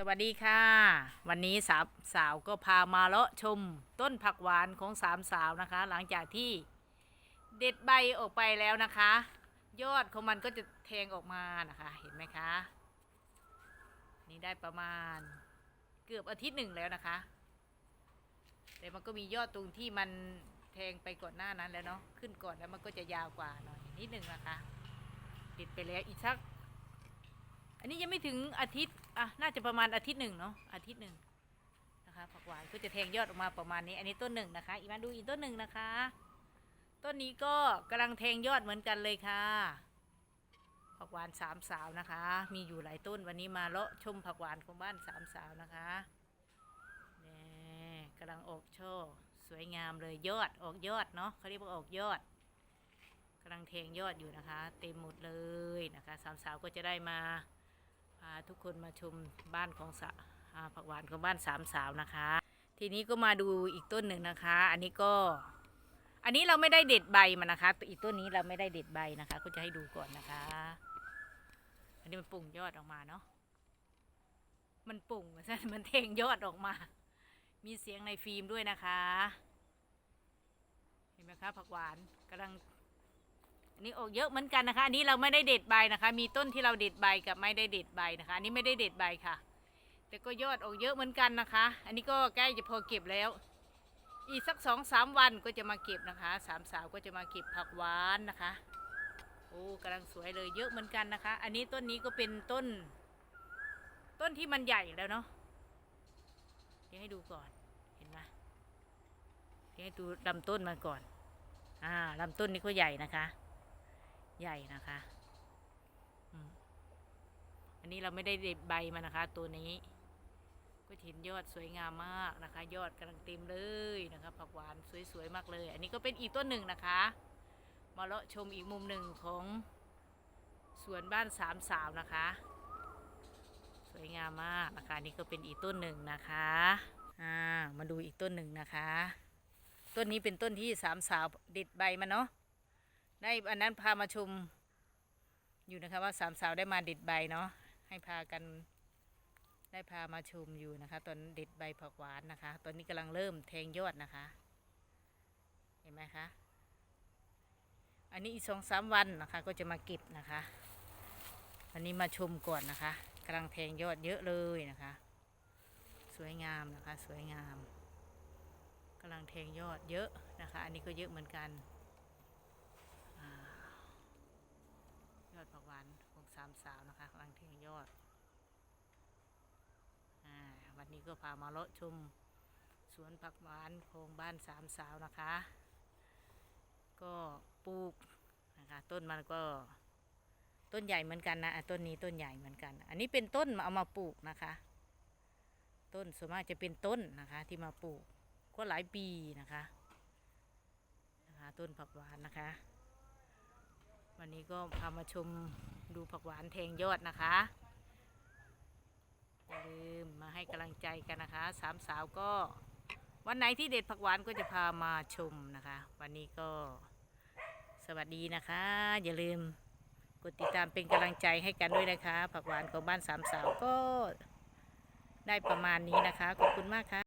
สวัสดีค่ะ วันนี้สาวสาวก็พามาเลาะชมต้นผักหวานของสามสาวนะคะ หลังจากที่เด็ดใบออกไปแล้วนะคะ ยอดของมันก็จะแทงออกมานะคะ เห็นไหมคะ นี่ได้ประมาณเกือบอาทิตย์หนึ่งแล้วนะคะ แต่มันก็มียอดตรงที่มันแทงไปก่อนหน้านั้นแล้วเนาะขึ้นก่อนแล้วมันก็จะยาวกว่าหน่อยนิดหนึ่งนะคะติดไปแล้วอีกสัก อันนี้ยังไม่ถึงอาทิตย์อะน่าจะประมาณอาทิตย์หนึ่งเนาะอาทิตย์หนึ่งนะคะผักหวานก็จะแทงยอดออกมาประมาณนี้ อันนี้ต้นหนึ่งนะคะ อีกมาดูอีกต้นหนึ่งนะคะ ต้นนี้ก็กำลังแทงยอดเหมือนกันเลยค่ะ ผักหวานสามสาวนะคะ มีอยู่หลายต้นวันนี้มาเลาะชมผักหวานของบ้านสามสาวนะคะนี่กำลังออกช่อสวยงามเลยยอดออกยอดเนาะเขาเรียกว่าออกยอดกำลังแทงยอดอยู่นะคะ เต็มหมดเลยนะคะสามสาวก็จะได้มา พาทุกคนมาชมบ้านของสะผักหวานของบ้านสามสาวนะคะ ทีนี้ก็มาดูอีกต้นหนึ่งนะคะ อันนี้ก็ อันนี้เราไม่ได้เด็ดใบมันนะคะตัวอีกต้นนี้เราไม่ได้เด็ดใบนะคะ ก็จะให้ดูก่อนนะคะ อันนี้มันปุ่งยอดออกมาเนาะมันปุ่งใช่มันเทงยอดออกมา มีเสียงในฟิล์มด้วยนะคะ เห็นไหมคะผักหวานกำลัง อันนี้ออกเยอะเหมือนกันนะคะ อันนี้เราไม่ได้เด็ดใบนะคะ มีต้นที่เราเด็ดใบกับไม่ได้เด็ดใบนะคะ อันนี้ไม่ได้เด็ดใบค่ะ แต่ก็ยอดออกเยอะเหมือนกันนะคะ อันนี้ก็ใกล้จะพอเก็บแล้ว อีกสักสองสามวันก็จะมาเก็บนะคะ สามสาวก็จะมาเก็บผักหวานนะคะ โอ้กำลังสวยเลยเยอะเหมือนกันนะคะ อันนี้ต้นนี้ก็เป็นต้น ต้นที่มันใหญ่แล้วเนาะ เดี๋ยวให้ดูก่อน เห็นไหมเดี๋ยวให้ดูลำต้นมันก่อน อ่าลำต้นนี้ก็ใหญ่นะคะ ใหญ่นะคะอันนี้เราไม่ได้เด็ดใบมันนะคะ ตัวนี้ก็เห็นยอดสวยงามมากนะคะ ยอดกำลังเต็มเลยนะคะผักหวานสวยๆมากเลย อันนี้ก็เป็นอีกต้นหนึ่งนะคะ มาเลาะชมอีกมุมหนึ่งของสวนบ้านสามสาวนะคะ สวยงามมากนะคะอันนี่ก็เป็นอีกต้นหนึ่งนะคะอ่ามาดูอีกต้นหนึ่งนะคะ ต้นนี้เป็นต้นที่สามสาวเด็ดใบมันเนาะ ได้อันนั้นพามาชมอยู่นะคะว่าสามสาวได้มาเด็ดใบเนาะให้พากันได้พามาชมอยู่นะคะ ตอนเด็ดใบผักหวานนะคะ ตอนนี้กำลังเริ่มแทงยอดนะคะ เห็นไหมคะ อันนี้อีกสองสามวันนะคะ ก็จะมาเก็บนะคะวันนี้มาชมก่อนนะคะกำลังแทงยอดเยอะเลยนะคะ สวยงามนะคะ สวยงามกำลังแทงยอดเยอะนะคะ อันนี้ก็เยอะเหมือนกัน อ่ายอด ผักหวานของสามสาวนะคะกำลังเทงยอดอาวันนี้ก็พามาเลาะชมสวนผักหวานของบ้านสามสาวนะคะ ก็ปลูกนะคะ ต้นมันก็ต้นใหญ่เหมือนกันนะอะต้นนี้ต้นใหญ่เหมือนกัน อันนี้เป็นต้นมาเอามาปลูกนะคะ ต้นส่วนมากจะเป็นต้นนะคะ ที่มาปลูกก็หลายปีนะคะนะคะ ต้นผักหวานนะคะ วันนี้ก็พามาชมดูผักหวานแทงยอดนะคะอย่าลืมมาให้กำลังใจกันนะคะ สามสาวก็วันไหนที่เด็ดผักหวานก็จะพามาชมนะคะ วันนี้ก็สวัสดีนะคะ อย่าลืมกดติดตามเป็นกำลังใจให้กันด้วยนะคะ ผักหวานของบ้านสามสาวก็ได้ประมาณนี้นะคะ ขอบคุณมากค่ะ